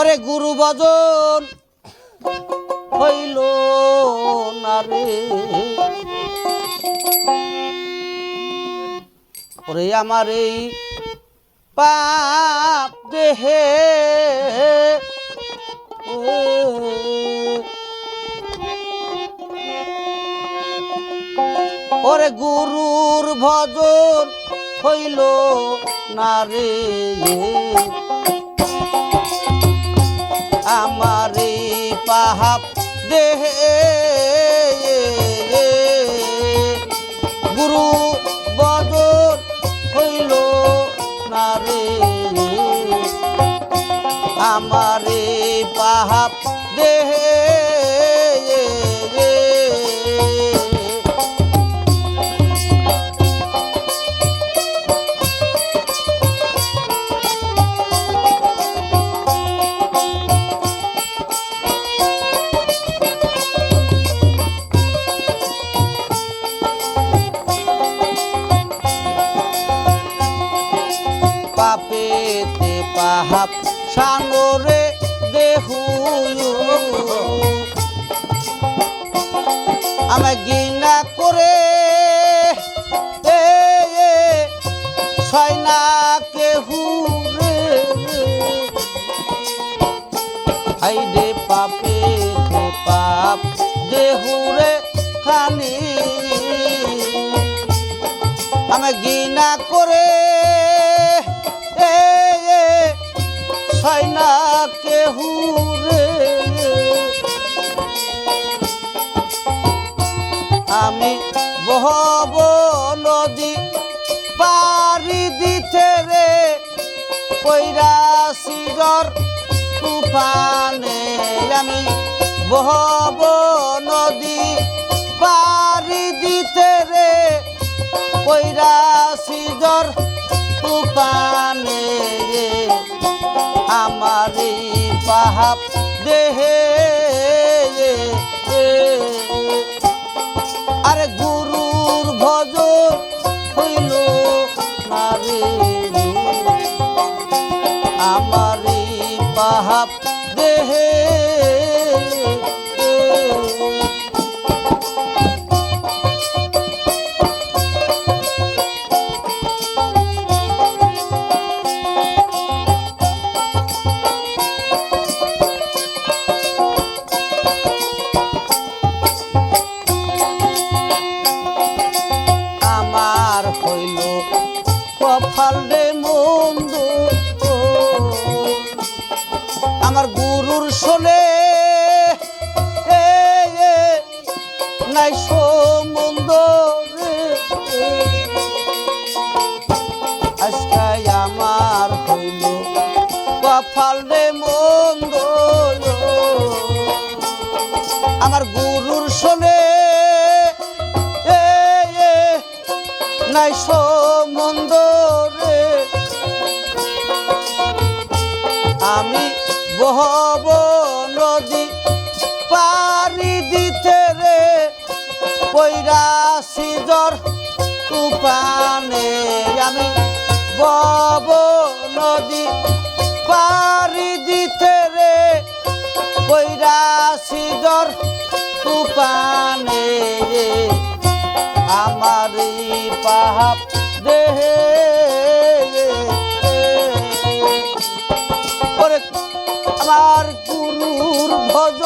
ওরে গুরু বজন হইল না ওরে আমার এই পাপ দেহে ওরে গুরুর ভজন হইল না দেহে গুরু বদল হইল না রে। আমার পাহাপ পাপেতে পাহাপ সাগরে দেহু। আমায় গিনা করে এ এ, ছয় না কেহু রে। হাইরে পাপে পাপ দেহুরে খানি। আমি গিনা ছয় না কেহু আমি বহব নদী পারি দিতে রে সিগর তুফানে আমি বহব নদী পারি দিতে রে তুফানে এই পাহাপ দেহে। আরে গুরুর ভজ হইল না রে। আমার পাহাপ দেহে। রে মন্দ আমার গুরুর এ, নাই সম্বন্ধ রে। আজকে আমার হইল কপাল মন্দ আমার গুরুর এ, নাই সম্বন্ধ আমি বহব নদী পারি দিতে রে। পৈরা সিজর তুফানে আমি বব নদী পারি দিতে রে। পৈরা সিজর তুফানে আমার পাহাপ দেহে ভজ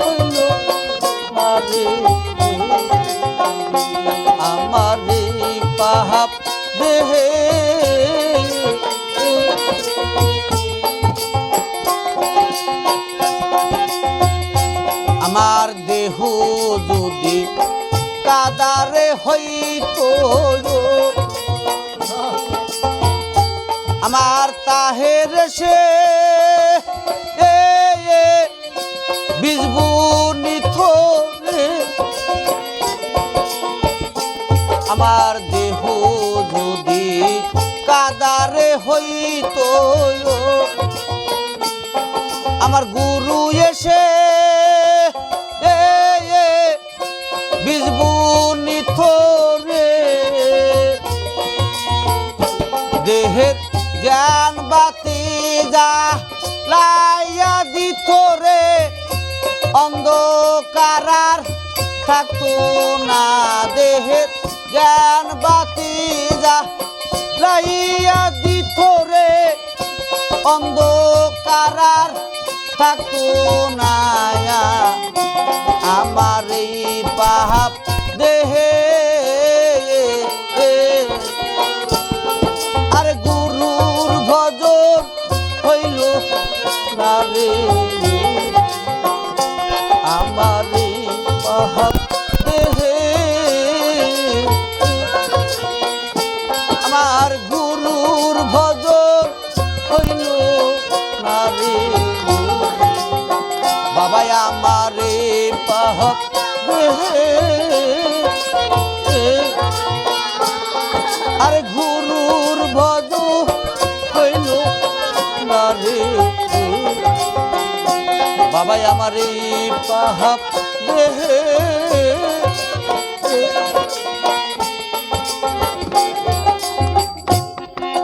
হইল মারে। আমার পাহাপ দেহে। আমার দেহ যদি কাদারে হইতো আমার তাহের সে এ, আমার দেহ যদি কাদারে হইতো আমার গুরু এসে এ, এ, বিজবু নিথরে দেহের জ্ঞান বাতি যা লা অন্ধকারার থাকতো না দেহের জ্ঞান বাতি যা লাইয়া দিত রে। অন্ধকারার থাকতো না আমার এই পাহাপ পাহক আরে গুরুর ভজ হইল বাবাই আমারে পাহক দেহে